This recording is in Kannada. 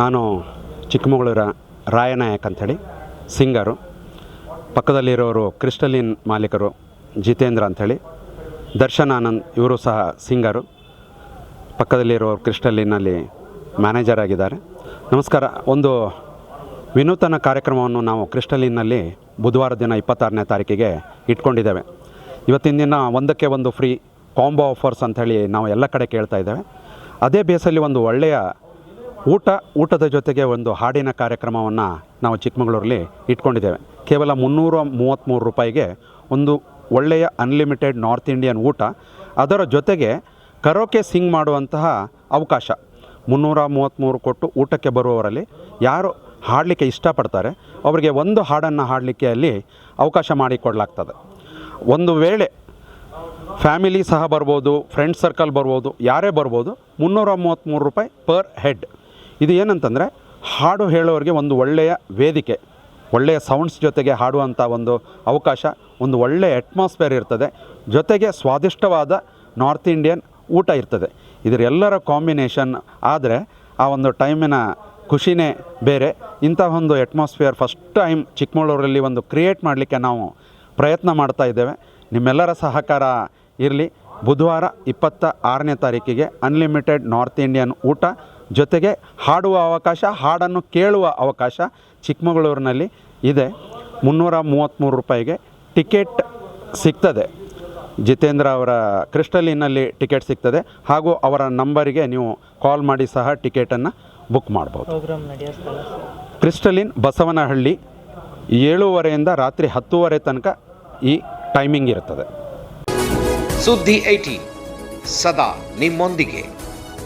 ನಾನು ಚಿಕ್ಕಮಗಳೂರ ರಾಯನಾಯಕ್ ಅಂಥೇಳಿ, ಸಿಂಗರು. ಪಕ್ಕದಲ್ಲಿರೋರು ಕ್ರಿಸ್ಟಲಿನ್ ಮಾಲೀಕರು ಜಿತೇಂದ್ರ ಅಂಥೇಳಿ, ದರ್ಶನ್ ಆನಂದ್ ಇವರು ಸಹ ಸಿಂಗರು. ಪಕ್ಕದಲ್ಲಿರೋರು ಕ್ರಿಸ್ಟಲಿನಲ್ಲಿ ಮ್ಯಾನೇಜರ್ ಆಗಿದ್ದಾರೆ. ನಮಸ್ಕಾರ, ಒಂದು ವಿನೂತನ ಕಾರ್ಯಕ್ರಮವನ್ನು ನಾವು ಕ್ರಿಸ್ಟಲಿನಲ್ಲಿ ಬುಧವಾರ ದಿನ ಇಪ್ಪತ್ತಾರನೇ ತಾರೀಕಿಗೆ ಇಟ್ಕೊಂಡಿದ್ದೇವೆ. ಇವತ್ತಿನ ದಿನ ಒಂದಕ್ಕೆ ಒಂದು ಫ್ರೀ ಕಾಂಬೋ ಆಫರ್ಸ್ ಅಂಥೇಳಿ ನಾವು ಎಲ್ಲ ಕಡೆ ಕೇಳ್ತಾ ಇದ್ದೇವೆ. ಅದೇ ಬೇಸಲ್ಲಿ ಒಂದು ಒಳ್ಳೆಯ ಊಟ, ಊಟದ ಜೊತೆಗೆ ಒಂದು ಹಾಡಿನ ಕಾರ್ಯಕ್ರಮವನ್ನು ನಾವು ಚಿಕ್ಕಮಗಳೂರಲ್ಲಿ ಇಟ್ಕೊಂಡಿದ್ದೇವೆ. ಕೇವಲ ಮುನ್ನೂರ ಮೂವತ್ತ್ಮೂರು ರೂಪಾಯಿಗೆ ಒಂದು ಒಳ್ಳೆಯ ಅನ್ಲಿಮಿಟೆಡ್ ನಾರ್ತ್ ಇಂಡಿಯನ್ ಊಟ. ಅದರ ಜೊತೆಗೆ ಕರೋಕೆ ಸಿಂಗ್ ಮಾಡುವಂತಹ ಅವಕಾಶ. ಮುನ್ನೂರ ಮೂವತ್ತ್ಮೂರು ಕೊಟ್ಟು ಊಟಕ್ಕೆ ಬರುವವರಲ್ಲಿ ಯಾರು ಹಾಡಲಿಕ್ಕೆ ಇಷ್ಟಪಡ್ತಾರೆ, ಅವರಿಗೆ ಒಂದು ಹಾಡನ್ನು ಹಾಡಲಿಕ್ಕೆ ಅಲ್ಲಿ ಅವಕಾಶ ಮಾಡಿಕೊಡಲಾಗ್ತದೆ. ಒಂದು ವೇಳೆ ಫ್ಯಾಮಿಲಿ ಸಹ ಬರ್ಬೋದು ಫ್ರೆಂಡ್ ಸರ್ಕಲ್ ಬರ್ಬೋದು, ಯಾರೇ ಬರ್ಬೋದು, ಮುನ್ನೂರ ಮೂವತ್ತ್ಮೂರು ರೂಪಾಯಿ ಪರ್ ಹೆಡ್ ಇದು ಏನಂತಂದರೆ ಹಾಡು ಹೇಳೋರಿಗೆ ಒಂದು ಒಳ್ಳೆಯ ವೇದಿಕೆ, ಒಳ್ಳೆಯ ಸೌಂಡ್ಸ್ ಜೊತೆಗೆ ಹಾಡುವಂಥ ಒಂದು ಅವಕಾಶ, ಒಂದು ಒಳ್ಳೆಯ ಅಟ್ಮಾಸ್ಫಿಯರ್ ಇರ್ತದೆ. ಜೊತೆಗೆ ಸ್ವಾದಿಷ್ಟವಾದ ನಾರ್ತ್ ಇಂಡಿಯನ್ ಊಟ ಇರ್ತದೆ. ಇದರೆಲ್ಲರ ಕಾಂಬಿನೇಷನ್ ಆದರೆ ಆ ಒಂದು ಟೈಮಿನ ಖುಷಿನೇ ಬೇರೆ. ಇಂಥ ಒಂದು ಅಟ್ಮಾಸ್ಫಿಯರ್ ಫಸ್ಟ್ ಟೈಮ್ ಚಿಕ್ಕಮಗಳೂರಲ್ಲಿ ಒಂದು ಕ್ರಿಯೇಟ್ ಮಾಡಲಿಕ್ಕೆ ನಾವು ಪ್ರಯತ್ನ ಮಾಡ್ತಾ ಇದ್ದೇವೆ. ನಿಮ್ಮೆಲ್ಲರ ಸಹಕಾರ ಇರಲಿ. ಬುಧವಾರ ಇಪ್ಪತ್ತ ಆರನೇ ತಾರೀಕಿಗೆ ಅನ್ಲಿಮಿಟೆಡ್ ನಾರ್ತ್ ಇಂಡಿಯನ್ ಊಟ. ಜೊತೆಗೆ ಹಾಡುವ ಅವಕಾಶ ಹಾಡನ್ನು ಕೇಳುವ ಅವಕಾಶ ಚಿಕ್ಕಮಗಳೂರಿನಲ್ಲಿ ಇದೆ. ಮುನ್ನೂರ ಮೂವತ್ತ್ಮೂರು ರೂಪಾಯಿಗೆ ಟಿಕೆಟ್ ಸಿಗ್ತದೆ. ಜಿತೇಂದ್ರ ಅವರ ಕ್ರಿಸ್ಟಲಿನಲ್ಲಿ ಟಿಕೆಟ್ ಸಿಗ್ತದೆ. ಹಾಗೂ ಅವರ ನಂಬರಿಗೆ ನೀವು ಕಾಲ್ ಮಾಡಿ ಸಹ ಟಿಕೆಟನ್ನು ಬುಕ್ ಮಾಡ್ಬೋದು. ಕ್ರಿಸ್ಟಲಿನ್ ಬಸವನಹಳ್ಳಿ ಏಳೂವರೆಯಿಂದ ರಾತ್ರಿ ಹತ್ತುವರೆ ತನಕ ಈ ಟೈಮಿಂಗ್ ಇರುತ್ತದೆ. ಸುದ್ದಿ ಐಟಿ ಸದಾ ನಿಮ್ಮೊಂದಿಗೆ.